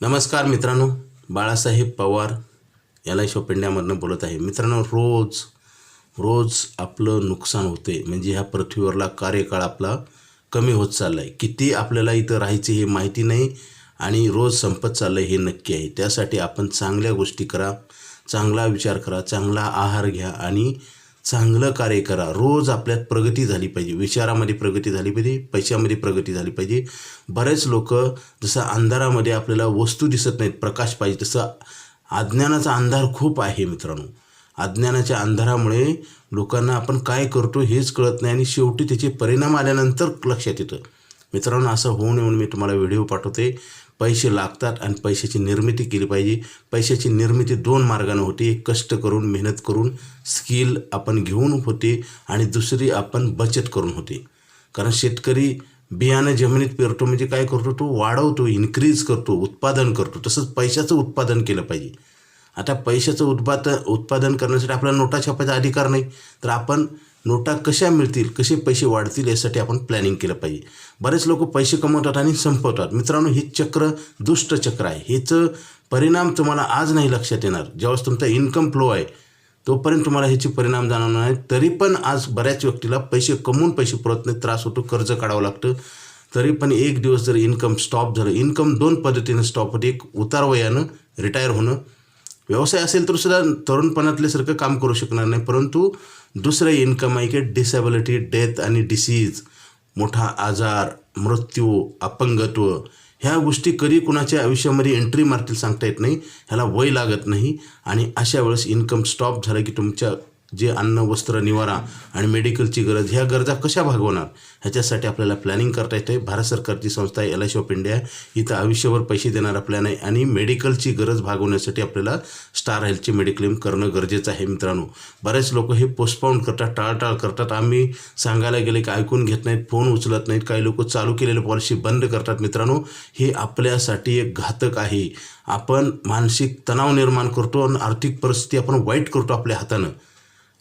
नमस्कार मित्रांनो बाळासाहेब पवार याला शॉप बोलत आहे. मित्रांनो रोज रोज आपलं नुकसान होते म्हणजे ह्या पृथ्वीवरला कार्यकाळ आपला कमी होत चालला आहे किती आपल्याला इथं राहायचे हे माहिती नाही आणि रोज संपत चाललं आहे हे नक्की आहे. त्यासाठी आपण चांगल्या गोष्टी करा चांगला विचार करा चांगला आहार घ्या आणि चांगलं कार्य करा. रोज आपल्यात प्रगती झाली पाहिजे. विचारामध्ये प्रगती झाली पाहिजे पैशामध्ये प्रगती झाली पाहिजे. बरेच लोक जसं अंधारामध्ये आपल्याला वस्तू दिसत नाहीत प्रकाश पाहिजे तसं अज्ञानाचा अंधार खूप आहे मित्रांनो. अज्ञानाच्या अंधारामुळे लोकांना आपण काय करतो हेच कळत नाही आणि शेवटी त्याचे परिणाम आल्यानंतर लक्षात येतं. मित्रांनो असं होऊ नये म्हणून मी तुम्हाला व्हिडिओ पाठवते. पैसे लागतात आणि पैशाची निर्मिती केली पाहिजे. पैशाची निर्मिती दोन मार्गाने होते. एक कष्ट करून मेहनत करून स्किल आपण घेऊन होते आणि दुसरी आपण बचत करून होते. कारण शेतकरी बियाणं जमिनीत पेरतो म्हणजे काय करतो? तो वाढवतो इन्क्रीज करतो उत्पादन करतो. तसंच पैशाचं उत्पादन केलं पाहिजे. आता पैशाचं उत्पादन उत्पादन करण्यासाठी आपल्याला नोटा छापायचा अधिकार नाही. तर आपण नोटा कशा मिळतील कसे पैसे वाढतील यासाठी आपण प्लॅनिंग केलं पाहिजे. बरेच लोक पैसे कमवतात आणि संपवतात. मित्रांनो हे चक्र दुष्ट चक्र आहे. ह्याचं परिणाम तुम्हाला आज नाही लक्षात येणार. ज्यावेळेस तुमचा इन्कम फ्लो आहे तोपर्यंत तुम्हाला ह्याचे परिणाम जाणवणार नाही तरी पण आज बऱ्याच व्यक्तीला पैसे कमवून पैसे पुरत नाही त्रास होतो कर्ज काढावं लागतं. तरी पण एक दिवस जर इन्कम स्टॉप झालं इन्कम दोन पद्धतीनं स्टॉप होते. एक उतारवयानं रिटायर होणं व्यवसाय असेल तर सुद्धा तरुणपणातल्यासारखं काम करू शकणार नाही परंतु दुसरं इन्कम आहे की डिसॅबिलिटी डेथ आणि डिसीज मोठा आजार मृत्यू अपंगत्व ह्या गोष्टी कधी कुणाच्या आयुष्यामध्ये एंट्री मारतील सांगता येत नाही ह्याला वय लागत नाही आणि अशा वेळेस इन्कम स्टॉप झालं की तुमच्या जे अन्न वस्त्र निवारा आणि मेडिकलची गरज ह्या गरजा कशा भागवणार? ह्याच्यासाठी आपल्याला प्लॅनिंग करता येते भारत सरकारची संस्था एल आय ऑफ इंडिया इथं आयुष्यभर पैसे देणारा प्लॅन आहे आणि मेडिकलची गरज भागवण्यासाठी आपल्याला स्टार हेल्थचे मेडिक्लेम करणं गरजेचं आहे मित्रांनो. बरेच लोक हे पोस्टपाऊंड करतात टाळटाळ करतात. आम्ही सांगायला गेले की ऐकून घेत नाहीत फोन उचलत नाहीत. काही लोक चालू केलेले पॉलिसी बंद करतात मित्रांनो. हे आपल्यासाठी एक घातक आहे. आपण मानसिक तणाव निर्माण करतो आणि आर्थिक परिस्थिती आपण वाईट करतो आपल्या हातानं.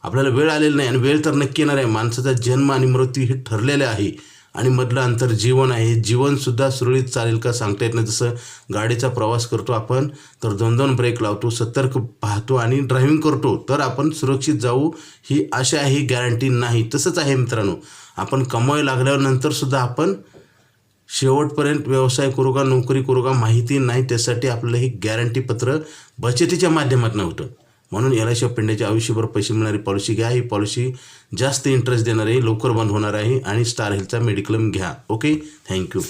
आपल्याला वेळ आलेला नाही आणि वेळ तर नक्की येणार आहे. माणसाचा जन्म आणि मृत्यू हे ठरलेले आहे. आणि मधलं अंतर जीवन आहे. जीवनसुद्धा सुरळीत चालेल का सांगता येत नाही. जसं गाडीचा प्रवास करतो आपण तर दोन दोन ब्रेक लावतो सतर्क पाहतो आणि ड्रायव्हिंग करतो तर आपण सुरक्षित जाऊ ही आशा ही गॅरंटी नाही. तसंच आहे मित्रांनो. आपण कमाई लागल्यानंतरसुद्धा आपण शेवटपर्यंत व्यवसाय करू का नोकरी करू का माहिती नाही. त्यासाठी आपलं हे गॅरंटी पत्र बचतीच्या माध्यमातून होतं. म्हणून एल आय सी ऑफ आयुष्यभर पैसे मिळणारी पॉलिसी घ्या. ही पॉलिसी जास्त इंटरेस्ट देणार आहे लवकर बंद होणार आहे आणि स्टार हेल्थचा मेडिक्लेम घ्या. Okay thank you